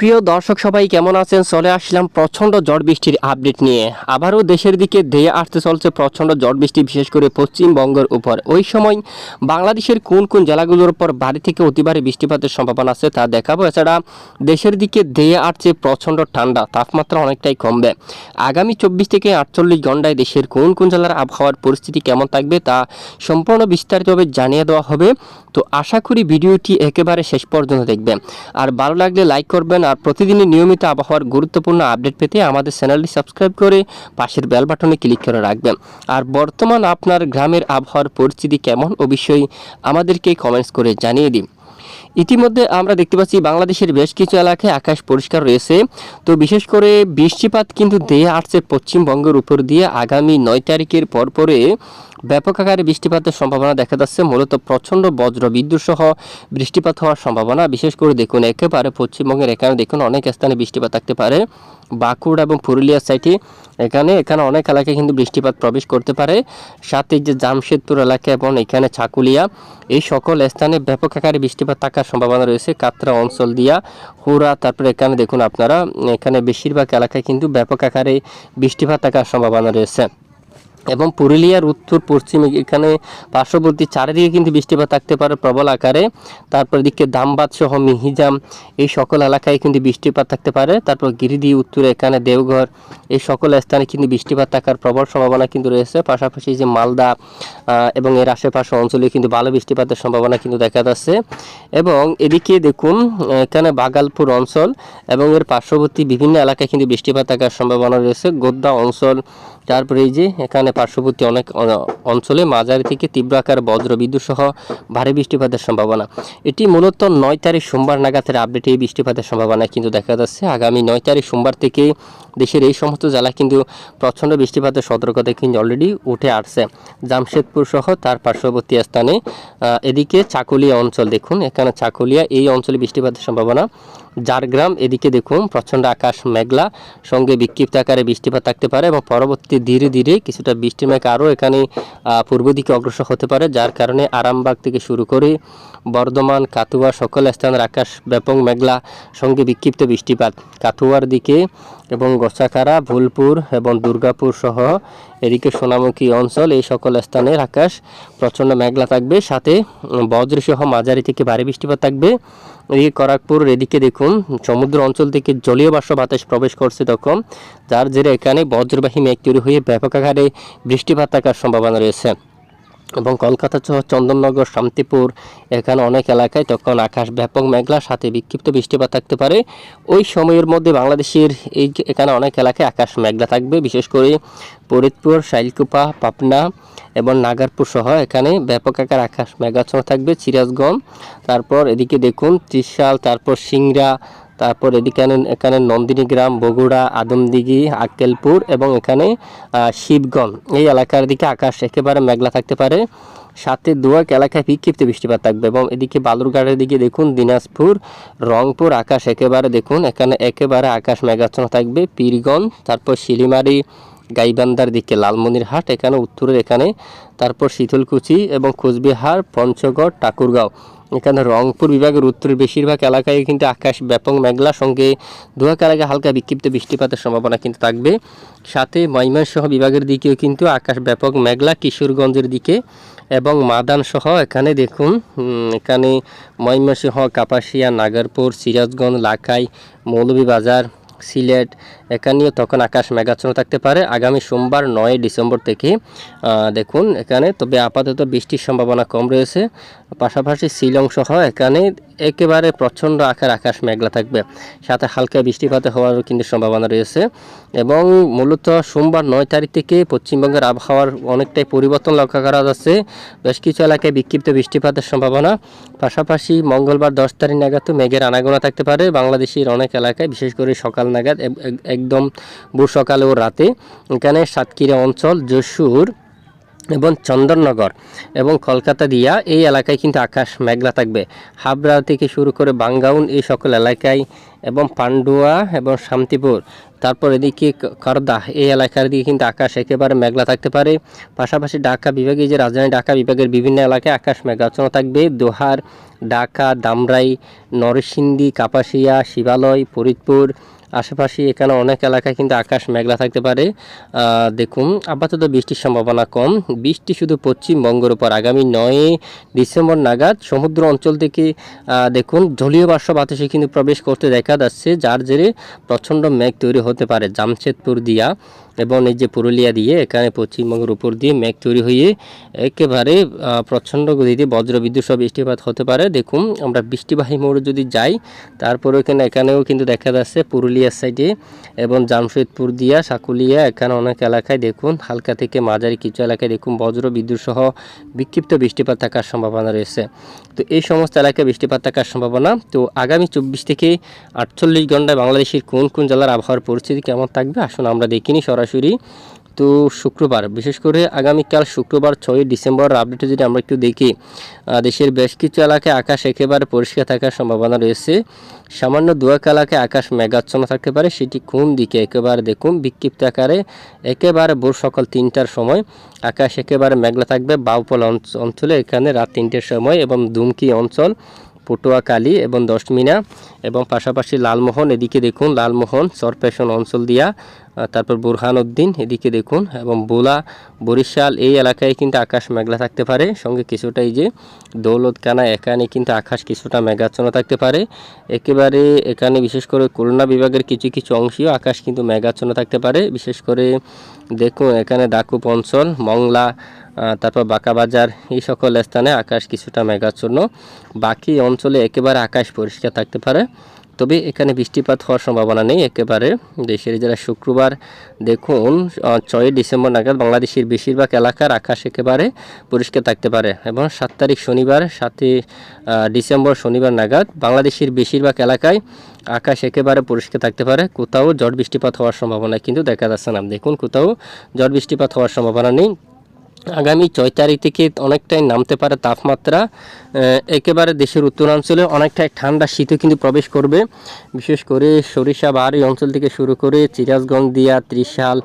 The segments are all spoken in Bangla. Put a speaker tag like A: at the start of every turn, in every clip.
A: প্রিয় দর্শক, সবাই কেমন আছেন? চলে আসলাম প্রচণ্ড ঝড় বৃষ্টির আপডেট নিয়ে। আবারও দেশের দিকে ধেয়ে আসতে চলছে প্রচণ্ড ঝড় বৃষ্টি, বিশেষ করে পশ্চিমবঙ্গের উপর। ওই সময় বাংলাদেশের কোন কোন জেলাগুলোর উপর বাড়ি থেকে অতিবারে বৃষ্টিপাতের সম্ভাবনা আছে তা দেখাবো। এছাড়া দেশের দিকে ধেয়ে আসছে প্রচণ্ড ঠান্ডা, তাপমাত্রা অনেকটাই কমবে। আগামী চব্বিশ থেকে আটচল্লিশ ঘন্টায় দেশের কোন কোন জেলার আবহাওয়ার পরিস্থিতি কেমন থাকবে তা সম্পূর্ণ বিস্তারিতভাবে জানিয়ে দেওয়া হবে। তো আশা করি ভিডিওটি একেবারে শেষ পর্যন্ত দেখবেন। আর ভালো লাগলে লাইক করবেন আর প্রতিদিনই নিয়মিত আবহাওয়ার গুরুত্বপূর্ণ আপডেট পেতে আমাদের চ্যানেলটি সাবস্ক্রাইব করে পাশের বেল বাটনে ক্লিক করে রাখবেন। আর বর্তমান আপনার গ্রামের আবহাওয়ার পরিস্থিতি কেমন অবশ্যই আমাদেরকে কমেন্টস করে জানিয়ে দিন। ইতিমধ্যে আমরা দেখতে পাচ্ছি বাংলাদেশের বেশ কিছু এলাকায় আকাশ পরিষ্কার রয়েছে। তো বিশেষ করে বৃষ্টিপাত কিন্তু দিয়ে আসছে পশ্চিমবঙ্গের উপর দিয়ে। আগামী নয় তারিখের পরপরে ব্যাপক আকারে বৃষ্টিপাতের সম্ভাবনা দেখা যাচ্ছে। মূলত প্রচণ্ড বজ্র বিদ্যুৎ সহ বৃষ্টিপাত হওয়ার সম্ভাবনা। বিশেষ করে দেখুন, একেবারে পশ্চিমবঙ্গের এখানে দেখুন, অনেক স্থানে বৃষ্টিপাত থাকতে পারে। বাঁকুড়া এবং পুরুলিয়া সাইডে এখানে এখানে অনেক এলাকায় কিন্তু বৃষ্টিপাত প্রবেশ করতে পারে। সাথে যে জামশেদপুর এলাকা এবং এখানে ছাকুলিয়া, এই সকল স্থানে ব্যাপক আকারে বৃষ্টিপাত থাকার সম্ভাবনা রয়েছে। কাতরা অঞ্চল দিয়া হুরা তারপরে এখানে দেখুন আপনারা, এখানে বেশিরভাগ এলাকায় কিন্তু ব্যাপক আকারে বৃষ্টিপাত থাকার সম্ভাবনা রয়েছে। এবং পুরুলিয়ার উত্তর পশ্চিমে এখানে পার্শ্ববর্তী চারিদিকে কিন্তু বৃষ্টিপাত থাকতে পারে প্রবল আকারে। তারপর এদিকে দামবাদ সহ মিহিজাম এই সকল এলাকায় কিন্তু বৃষ্টিপাত থাকতে পারে। তারপর গিরিদি, উত্তরে এখানে দেওঘর, এই সকল স্থানে কিন্তু বৃষ্টিপাত থাকার প্রবল সম্ভাবনা কিন্তু রয়েছে। পাশাপাশি যে মালদা এবং এর আশেপাশে অঞ্চলে কিন্তু ভালো বৃষ্টিপাতের সম্ভাবনা কিন্তু দেখা যাচ্ছে। এবং এদিকে দেখুন, এখানে বাগালপুর অঞ্চল এবং এর পার্শ্ববর্তী বিভিন্ন এলাকায় কিন্তু বৃষ্টিপাত থাকার সম্ভাবনা রয়েছে। গোদ্দা অঞ্চল তারপরে এই যে এখানে পার্শ্ববর্তী অনেক অঞ্চলে মাঝারি থেকে তীব্র আকার বজ্র বিদ্যুৎ সহ ভারী বৃষ্টিপাতের সম্ভাবনা। এটি মূলত নয় তারিখ সোমবার নাগাদের আপডেটে এই বৃষ্টিপাতের সম্ভাবনা কিন্তু দেখা যাচ্ছে। আগামী নয় তারিখ সোমবার থেকে দেশের এই সমস্ত জেলা কিন্তু প্রচণ্ড বৃষ্টিপাতের সতর্কতা কিন্তু অলরেডি উঠে আসছে। জামশেদপুর সহ তার পার্শ্ববর্তী স্থানে এদিকে চাকুলিয়া অঞ্চল দেখুন। এখানে চাকুলিয়া এই অঞ্চলে বৃষ্টিপাতের সম্ভাবনা ঝাড়গ্রাম, এদিকে দেখুন, প্রচণ্ড আকাশ মেঘলা, সঙ্গে বিক্ষিপ্ত আকারে বৃষ্টিপাত থাকতে পারে এবং পরবর্তী ধীরে ধীরে কিছুটা বৃষ্টি মেঘ আরও এখানে পূর্ব দিকে অগ্রসর হতে পারে, যার কারণে আরামবাগ থেকে শুরু করে বর্ধমান, কাতুয়া সকল স্থানের আকাশ ব্যাপক মেঘলা, সঙ্গে বিক্ষিপ্ত বৃষ্টিপাত। কাতুয়ার দিকে এবং গোসাখারা, ভুলপুর এবং দুর্গাপুর সহ এদিকে সোনামুখী অঞ্চল, এই সকল স্থানের আকাশ প্রচণ্ড মেঘলা থাকবে। সাথে বজ্রসহ মাঝারি থেকে ভারী বৃষ্টিপাত থাকবে। এদিকে করাকপুর, এদিকে দেখুন, সমুদ্র অঞ্চল থেকে জলীয় বাষ্প বাতাস প্রবেশ করছে তখন। যার জেরে এখানে বজ্রবাহী মেঘ তৈরি হয়ে ব্যাপক আকারে বৃষ্টিপাত থাকার সম্ভাবনা রয়েছে। এবং কলকাতা সহ চন্দননগর, শান্তিপুর, এখানে অনেক এলাকায় তখন আকাশ ব্যাপক মেঘলা, সাথে বিক্ষিপ্ত বৃষ্টিপাত থাকতে পারে। ওই সময়ের মধ্যে বাংলাদেশের এই এখানে অনেক এলাকায় আকাশ মেঘলা থাকবে, বিশেষ করে ফরিদপুর, শাইলকুপা, পাবনা এবং নাগারপুর সহ এখানে ব্যাপক আকার আকাশ মেঘাচ্ছন্ন থাকবে, সিরাজগঞ্জ, তারপর এদিকে দেখুন, ত্রিশাল, তারপর সিংড়া তারপর এদিকে এখানে নন্দিনী গ্রাম, বগুড়া, আদমদিঘি, আক্কেলপুর এবং এখানে শিবগঞ্জ। এই এলাকার দিকে আকাশ একেবারে মেঘলা থাকতে পারে। সাথে দুয়াক এলাকায় বিক্ষিপ্ত বৃষ্টিপাত থাকবে এবং এদিকে বালুরঘাটের দিকে দেখুন, দিনাজপুর, রংপুর, আকাশ একেবারে দেখুন, এখানে একেবারে আকাশ মেঘাচ্ছন্ন থাকবে। পীরগঞ্জ, তারপর শিলিমারি, গাইবান্ধার দিকে লালমনিরহাট, এখানে উত্তরের এখানে, তারপর শীতলকুচি এবং কোচবিহার, পঞ্চগড়, ঠাকুরগাঁও। এখানে রংপুর বিভাগের উত্তরের বেশিরভাগ এলাকায় কিন্তু আকাশ ব্যাপক মেঘলা, সঙ্গে দুয়াক এলাকায় হালকা বিক্ষিপ্ত বৃষ্টিপাতের সম্ভাবনা কিন্তু থাকবে। সাথে ময়মনসহ বিভাগের দিকেও কিন্তু আকাশ ব্যাপক মেঘলা, কিশোরগঞ্জের দিকে এবং মাদান সহ এখানে দেখুন এখানে ময়মনসিংহ, কাপাসিয়া, নাগারপুর, সিরাজগঞ্জ, লাখাই, মৌলভীবাজার, সিলেট এখানেও তখন আকাশ মেঘাচ্ছন্ন থাকতে পারে। আগামী সোমবার নয় ডিসেম্বর থেকে দেখুন এখানে, তবে আপাতত বৃষ্টির সম্ভাবনা কম রয়েছে। পাশাপাশি শিলং সহ এখানে একেবারে প্রচণ্ড আকার আকাশ মেঘলা থাকবে। সাথে হালকা বৃষ্টিপাত হওয়ারও কিন্তু সম্ভাবনা রয়েছে। এবং মূলত সোমবার নয় তারিখ থেকে পশ্চিমবঙ্গের আবহাওয়ার অনেকটাই পরিবর্তন লক্ষ্য করা যাচ্ছে। বেশ কিছু এলাকায় বিক্ষিপ্ত বৃষ্টিপাতের সম্ভাবনা। পাশাপাশি মঙ্গলবার দশ তারিখ নাগাদ তো মেঘের আনাগোনা থাকতে পারে। বাংলাদেশের অনেক এলাকায়, বিশেষ করে সকাল নাগাদ, এব- একদম ভোর সকালে ও রাতে। এখানে সাতক্ষীরা অঞ্চল, যশোর এবং চন্দননগর এবং কলকাতা দিয়া এই এলাকায় কিন্তু আকাশ মেঘলা থাকবে। হাবড়া থেকে শুরু করে বাঙ্গাউন এই সকল এলাকায় এবং পান্ডুয়া এবং শান্তিপুর, তারপর এদিকে করদা এই এলাকার দিকে কিন্তু আকাশ একেবারে মেঘলা থাকতে পারে। পাশাপাশি ঢাকা বিভাগে যে রাজধানী, ঢাকা বিভাগের বিভিন্ন এলাকায় আকাশ মেঘাচ্ছন্ন থাকবে। দোহার, ঢাকা, দামরাই, নরসিংদী, কাপাসিয়া, শিবালয়, ফরিদপুর আশেপাশে এখানে অনেক এলাকায় কিন্তু আকাশ মেঘলা থাকতে পারে। দেখুন, আপাতত বৃষ্টির সম্ভাবনা কম। বৃষ্টি শুধু পশ্চিমবঙ্গের উপর। আগামী নয় ডিসেম্বর নাগাদ সমুদ্র অঞ্চল থেকে দেখুন, জলীয় বাষ্প বাতাসে কিন্তু প্রবেশ করতে দেখা যাচ্ছে, যার জেরে প্রচণ্ড মেঘ তৈরি হতে পারে। জামশেদপুর দিয়া। এবং এই যে পুরুলিয়া দিয়ে এখানে পশ্চিমবঙ্গের উপর দিয়ে মেঘ তৈরি হয়ে একেবারে প্রচণ্ড গতিতে বজ্রবিদ্যুৎ সহ বৃষ্টিপাত হতে পারে। দেখুন, আমরা বৃষ্টিবাহী মোড়ে যদি যাই তারপরে এখানে এখানেও কিন্তু দেখা যাচ্ছে পুরুলিয়ার সাইডে এবং জামশেদপুর দিয়া সাকুলিয়া, এখানে অনেক এলাকায় দেখুন, হালকা থেকে মাঝারি কিছু এলাকায় দেখুন বজ্র বিদ্যুৎ সহ বিক্ষিপ্ত বৃষ্টিপাত থাকার সম্ভাবনা রয়েছে। তো এই সমস্ত এলাকায় বৃষ্টিপাত থাকার সম্ভাবনা। তো আগামী চব্বিশ থেকে আটচল্লিশ ঘন্টায় বাংলাদেশের কোন কোন জেলার আবহাওয়ার পরিস্থিতি কেমন থাকবে? আসুন আমরা দেখিনি, সরাসরি তো শুক্রবার, বিশেষ করে আগামীকাল শুক্রবার ছয়ই ডিসেম্বর আপডেটে যদি আমরা একটু দেখি দেশের বেশ কিছু এলাকায় আকাশ একেবারে পরিষ্কার থাকার সম্ভাবনা রয়েছে। সামান্য দুয়াক এলাকায় আকাশ মেঘাচ্ছন্ন থাকতে পারে, সেটি কোন দিকে একেবারে দেখুন, বিক্ষিপ্ত আকারে একেবারে ভোর সকাল তিনটার সময় আকাশ একেবারে মেঘলা থাকবে। বাউপল অঞ্চলে এখানে রাত তিনটের সময় এবং দুমকি অঞ্চল পটুয়াখালী এবং দশমিনা এবং পাশাপাশি লালমোহন, এদিকে দেখুন লালমোহন, সরপেশন অঞ্চল দিয়া তারপর বুরহান উদ্দিন এদিকে দেখুন, এবং বোলা, বরিশাল, এই এলাকায় কিন্তু আকাশ মেঘলা থাকতে পারে। সঙ্গে কিছুটা এই যে দৌলতকানা, এখানে কিন্তু আকাশ কিছুটা মেঘাচ্ছন্ন থাকতে পারে। একেবারে এখানে বিশেষ করে খুলনা বিভাগের কিছু কিছু অংশেও আকাশ কিন্তু মেঘাচ্ছন্ন থাকতে পারে। বিশেষ করে দেখুন এখানে ডাকুপ অঞ্চল, মংলা তারপর বাঁকাবাজার এই সকল স্থানে আকাশ কিছুটা মেঘাচ্ছন্ন। বাকি অঞ্চলে একেবারে আকাশ পরিষ্কার থাকতে পারে। তবে এখানে বৃষ্টিপাত হওয়ার সম্ভাবনা নেই। একেবারে দেশের যারা শুক্রবার দেখুন ছয়ই ডিসেম্বর নাগাদ বাংলাদেশের বেশিরভাগ এলাকার আকাশ একেবারে পরিষ্কার থাকতে পারে এবং সাত তারিখ শনিবার, সাতই ডিসেম্বর শনিবার নাগাদ বাংলাদেশের বেশিরভাগ এলাকায় আকাশ একেবারে পরিষ্কার থাকতে পারে। কোথাও ঝড় বৃষ্টিপাত হওয়ার সম্ভাবনা কিন্তু দেখা যাচ্ছে না। দেখুন, কোথাও ঝড় বৃষ্টিপাত হওয়ার সম্ভাবনা নেই। আগামী ছয় তারিখ থেকে অনেকটাই নামতে পারে তাপমাত্রা। একেবারে দেশের উত্তরাঞ্চলে অনেকটাই ঠান্ডা শীতও কিন্তু প্রবেশ করবে। বিশেষ করে সরিষা বাহার অঞ্চল থেকে শুরু করে চিরাজগঞ্জ দিয়া, ত্রিশাল,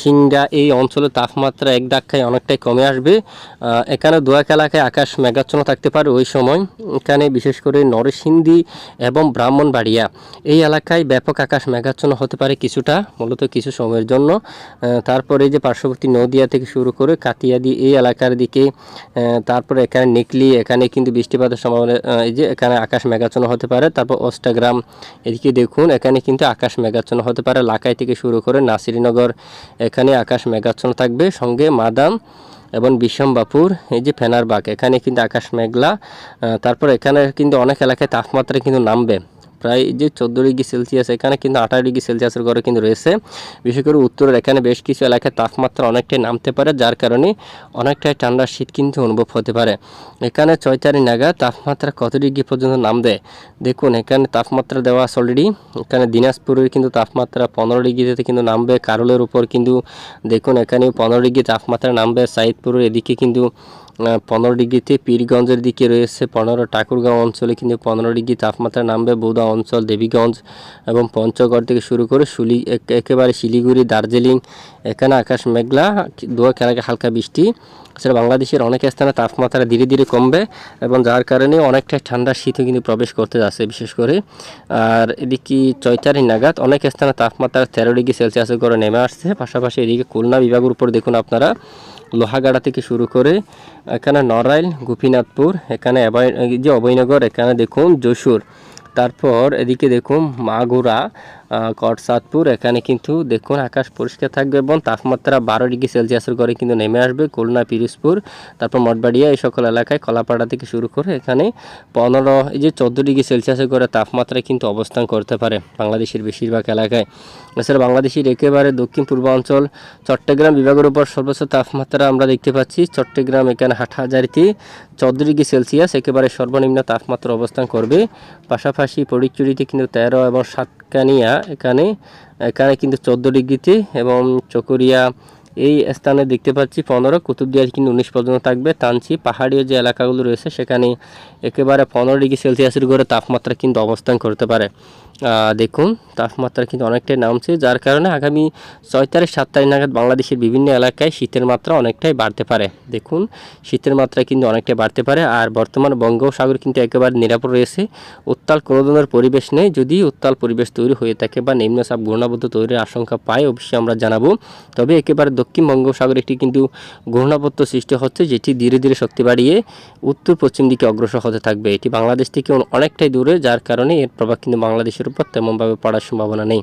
A: সিংড়া এই অঞ্চলের তাপমাত্রা এক ধাক্কায় অনেকটাই কমে আসবে। এখানে দোয়াক এলাকায় আকাশ মেঘাচ্ছন্ন থাকতে পারে ওই সময়। এখানে বিশেষ করে নরসিংদী এবং ব্রাহ্মণবাড়িয়া এই এলাকায় ব্যাপক আকাশ মেঘাচ্ছন্ন হতে পারে কিছুটা, মূলত কিছু সময়ের জন্য। তারপরে যে পার্শ্ববর্তী নদিয়া থেকে শুরু করে কাতিয়াদি এই এলাকার দিকে তারপরে এখানে নিকলি, এখানে কিন্তু বৃষ্টিপাতের সম্ভাবনা এই যে এখানে আকাশ মেঘাচ্ছন্ন হতে পারে। তারপর অষ্টাগ্রাম এদিকে দেখুন, এখানে কিন্তু আকাশ মেঘাচ্ছন্ন হতে পারে। লাকাই থেকে শুরু করে নাসিরনগর এখানে আকাশ মেঘাচ্ছন্ন থাকবে। সঙ্গে মাদাম এবং বিশ্বমবাপুর এই যে ফেনারবাগ, এখানে কিন্তু আকাশ মেঘলা। তারপর এখানে কিন্তু অনেক এলাকায় তাপমাত্রা কিন্তু নামবে। প্রায় যে চোদ্দ ডিগ্রি সেলসিয়াস, এখানে কিন্তু আঠারো ডিগ্রি সেলসিয়াসের ঘরে কিন্তু রয়েছে। বিশেষ করে উত্তরের এখানে বেশ কিছু এলাকায় তাপমাত্রা অনেকটাই নামতে পারে, যার কারণে অনেকটাই ঠান্ডা শীত কিন্তু অনুভব হতে পারে। এখানে ছয় তারিখ নাগাদ তাপমাত্রা কত ডিগ্রি পর্যন্ত নামবে? দেখুন, এখানে তাপমাত্রা দেওয়া আছে অলরেডি এখানে দিনাজপুরের কিন্তু তাপমাত্রা পনেরো ডিগ্রিতে কিন্তু নামবে, কারলের উপর কিন্তু দেখুন এখানে পনেরো ডিগ্রি তাপমাত্রা নামবে, সাইদপুরের এদিকে কিন্তু পনেরো ডিগ্রিতে পীরগঞ্জের দিকে রয়েছে পনেরো, ঠাকুরগাঁও অঞ্চলে কিন্তু পনেরো ডিগ্রি তাপমাত্রা নামবে বৌদা অঞ্চল, দেবীগঞ্জ এবং পঞ্চগড় থেকে শুরু করে শুলি, এক- একেবারে শিলিগুড়ি, দার্জিলিং, এখানে আকাশ মেঘলা দোয়া খেলাকে হালকা বৃষ্টি। এছাড়া বাংলাদেশের অনেক স্থানে তাপমাত্রা ধীরে ধীরে কমবে এবং যার কারণে অনেকটা ঠান্ডা শীতও কিন্তু প্রবেশ করতে যাচ্ছে বিশেষ করে। আর এদিকে চৈতারি নাগাদ অনেক স্থানে তাপমাত্রা তেরো ডিগ্রি সেলসিয়াসের করে নেমে আসছে। পাশাপাশি এদিকে খুলনা বিভাগের উপর দেখুন আপনারা। লোহাগাড়া থেকে শুরু করে এখানে নরাইল গোপীনাথপুর, এখানে যে অভয়নগর, এখানে দেখুন যশোর। তারপর এদিকে দেখুন মাগুরা কটসাদপুর এখানে কিন্তু দেখুন আকাশ পরিষ্কার থাকবে এবং তাপমাত্রা বারো ডিগ্রি সেলসিয়াসের ঘরে কিন্তু নেমে আসবে খুলনা, পিরোজপুর, তারপর মঠবাড়িয়া এই সকল এলাকায় কলাপাড়া থেকে শুরু করে এখানে পনেরো, এই যে চোদ্দ ডিগ্রি সেলসিয়াসের ঘরে তাপমাত্রা কিন্তু অবস্থান করতে পারে বাংলাদেশের বেশিরভাগ এলাকায়। এছাড়া বাংলাদেশের একেবারে দক্ষিণ পূর্বাঞ্চল চট্টগ্রাম বিভাগের উপর সর্বোচ্চ তাপমাত্রা আমরা দেখতে পাচ্ছি। চট্টগ্রাম এখানে হাটহাজারিতে চোদ্দ ডিগ্রি সেলসিয়াস একেবারে সর্বনিম্ন তাপমাত্রা অবস্থান করবে। পাশাপাশি পরিচুরিতে কিন্তু তেরো এবং সাতকানিয়া এখানে এখানে কিন্তু চোদ্দ ডিগ্রিতে এবং চকরিয়া এই স্থানে দেখতে পাচ্ছি পনেরো কুতুবদিয়া কিন্তু উনিশ পর্যন্ত থাকবে। টানছি, পাহাড়ি যে এলাকাগুলো রয়েছে, সেখানে একেবারে পনেরো ডিগ্রি সেলসিয়াসের ঘরে তাপমাত্রা কিন্তু অবস্থান করতে পারে। দেখুন, তাপমাত্রা কিন্তু অনেকটাই নামছে, যার কারণে আগামী ছয় তারিখ সাত তারিখ নাগাদ বাংলাদেশের বিভিন্ন এলাকায় শীতের মাত্রা অনেকটাই বাড়তে পারে। দেখুন, শীতের মাত্রা কিন্তু অনেকটাই বাড়তে পারে, আর বর্তমান বঙ্গোপসাগর কিন্তু একেবারে নিরাপদ রয়েছে। উত্তাল কোনো ধরনের পরিবেশ নেই, যদি উত্তাল পরিবেশ তৈরি হয়ে থাকে বা নিম্নচাপ ঘূর্ণাবদ্ধ তৈরির আশঙ্কা পায়, অবশ্যই আমরা জানাব। তবে একেবারে দক্ষিণ বঙ্গোপসাগরে একটি কিন্তু ঘূর্ণাবর্ত সৃষ্টি হচ্ছে, যেটি ধীরে ধীরে শক্তি বাড়িয়ে উত্তর পশ্চিম দিকে অগ্রসর হতে থাকবে। এটি বাংলাদেশ থেকে অনেকটাই দূরে, যার কারণে এর প্রভাব কিন্তু বাংলাদেশের উপর তেমনভাবে পড়ার সম্ভাবনা নেই।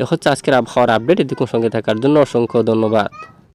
A: এ হচ্ছে আজকের আবহাওয়ার আপডেট এদিকে সঙ্গে থাকার জন্য অসংখ্য ধন্যবাদ।